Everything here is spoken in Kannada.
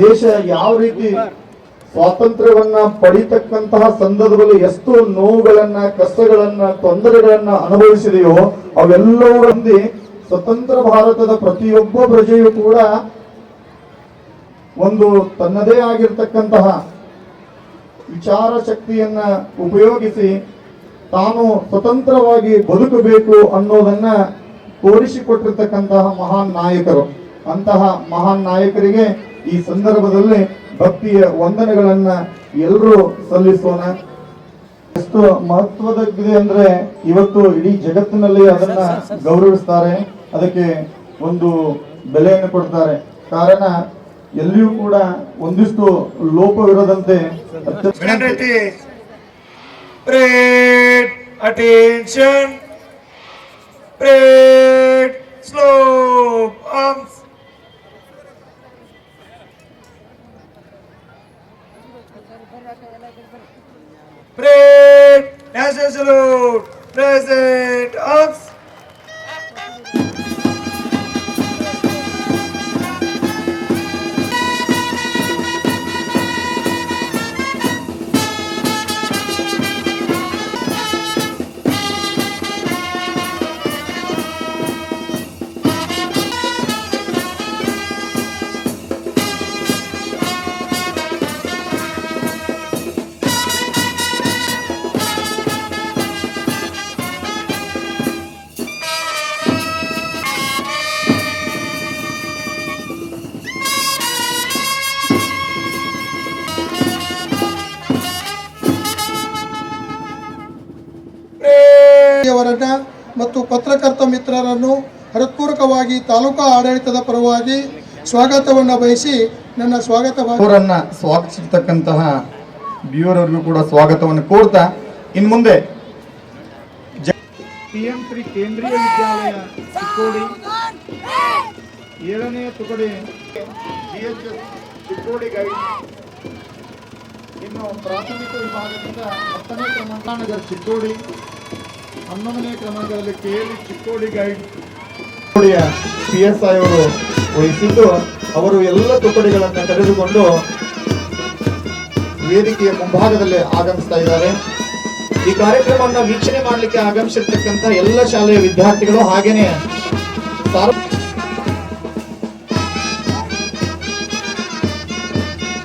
ದೇಶ ಯಾವ ರೀತಿ ಸ್ವಾತಂತ್ರ್ಯವನ್ನ ಪಡಿತಕ್ಕಂತಹ ಸಂದರ್ಭದಲ್ಲಿ ಎಷ್ಟು ನೋವುಗಳನ್ನ, ಕಷ್ಟಗಳನ್ನ, ತೊಂದರೆಗಳನ್ನ ಅನುಭವಿಸಿದೆಯೋ ಅವೆಲ್ಲವೂ ಹೊಂದಿ ಸ್ವತಂತ್ರ ಭಾರತದ ಪ್ರತಿಯೊಬ್ಬ ಪ್ರಜೆಯು ಕೂಡ ಒಂದು ತನ್ನದೇ ಆಗಿರ್ತಕ್ಕಂತಹ ವಿಚಾರ ಶಕ್ತಿಯನ್ನ ಉಪಯೋಗಿಸಿ ತಾನು ಸ್ವತಂತ್ರವಾಗಿ ಬದುಕಬೇಕು ಅನ್ನೋದನ್ನ ತೋರಿಸಿಕೊಟ್ಟಿರ್ತಕ್ಕಂತಹ ಮಹಾನ್ ನಾಯಕರು. ಅಂತಹ ಮಹಾನ್ ನಾಯಕರಿಗೆ ಈ ಸಂದರ್ಭದಲ್ಲಿ ಭಕ್ತಿಯ ವಂದನೆಗಳನ್ನ ಎಲ್ಲರೂ ಸಲ್ಲಿಸೋಣ ಎಷ್ಟು ಮಹತ್ವದಗಿದೆ ಅಂದ್ರೆ ಇವತ್ತು ಇಡೀ ಜಗತ್ತಿನಲ್ಲಿ ಅದನ್ನ ಗೌರವಿಸ್ತಾರೆ ಅದಕ್ಕೆ ಒಂದು ಬೆಲೆಯನ್ನು ಕೊಡ್ತಾರೆ ಕಾರಣ ಎಲ್ಲಿಯೂ ಕೂಡ ಒಂದಿಷ್ಟು ಲೋಪವಿರದಂತೆ ಪ್ರೇ. Attention. Parade. Parade. National salute. Present. Arms. ಅವರನ್ನ ಮತ್ತು ಪತ್ರಕರ್ತ ಮಿತ್ರರನ್ನು ಹೃತ್ಪೂರ್ವಕವಾಗಿ ತಾಲೂಕಾ ಆಡಳಿತದ ಪರವಾಗಿ ಸ್ವಾಗತವನ್ನು ಬಯಸಿ ನನ್ನ ಸ್ವಾಗತ ಅವರನ್ನು ಸ್ವಾಗತಿಸಿರ್ತಕ್ಕಂತಹ ಬಿಯೋರವ್ರಿಗೂ ಕೂಡ ಸ್ವಾಗತವನ್ನು ಕೋರ್ತಾ ಇನ್ನು ಮುಂದೆ ಪಿಎಂ ಶ್ರೀ ಕೇಂದ್ರೀಯ ವಿದ್ಯಾಲಯ ಚಿಕ್ಕೋಡಿ. ಏಳನೇ ತುಕಡಿ ಜಿಎಚ್ಎಸ್ ಚಿಕ್ಕೋಡಿ ಗೈಡ್. ಇನ್ನು ಪ್ರಾಥಮಿಕ ವಿಭಾಗದಿಂದ ಹತ್ತನೇ ಕ್ರಮಾಂಕ ನಗರ ಚಿಕ್ಕೋಡಿ. ಹನ್ನೊಂದನೇ ಕ್ರಮಾಂಕದಲ್ಲಿ KL Chikkodi guide P S I ಅವರು ವಹಿಸಿದ್ದು ಅವರು ಎಲ್ಲ ತುಕಡಿಗಳನ್ನು ತೆಗೆದುಕೊಂಡು ವೇದಿಕೆಯ ಮುಂಭಾಗದಲ್ಲಿ ಆಗಮಿಸ್ತಾ ಇದ್ದಾರೆ. ಈ ಕಾರ್ಯಕ್ರಮವನ್ನು ವೀಕ್ಷಣೆ ಮಾಡಲಿಕ್ಕೆ ಆಗಮಿಸಿರ್ತಕ್ಕಂಥ ಎಲ್ಲ ಶಾಲೆಯ ವಿದ್ಯಾರ್ಥಿಗಳು ಹಾಗೇನೆ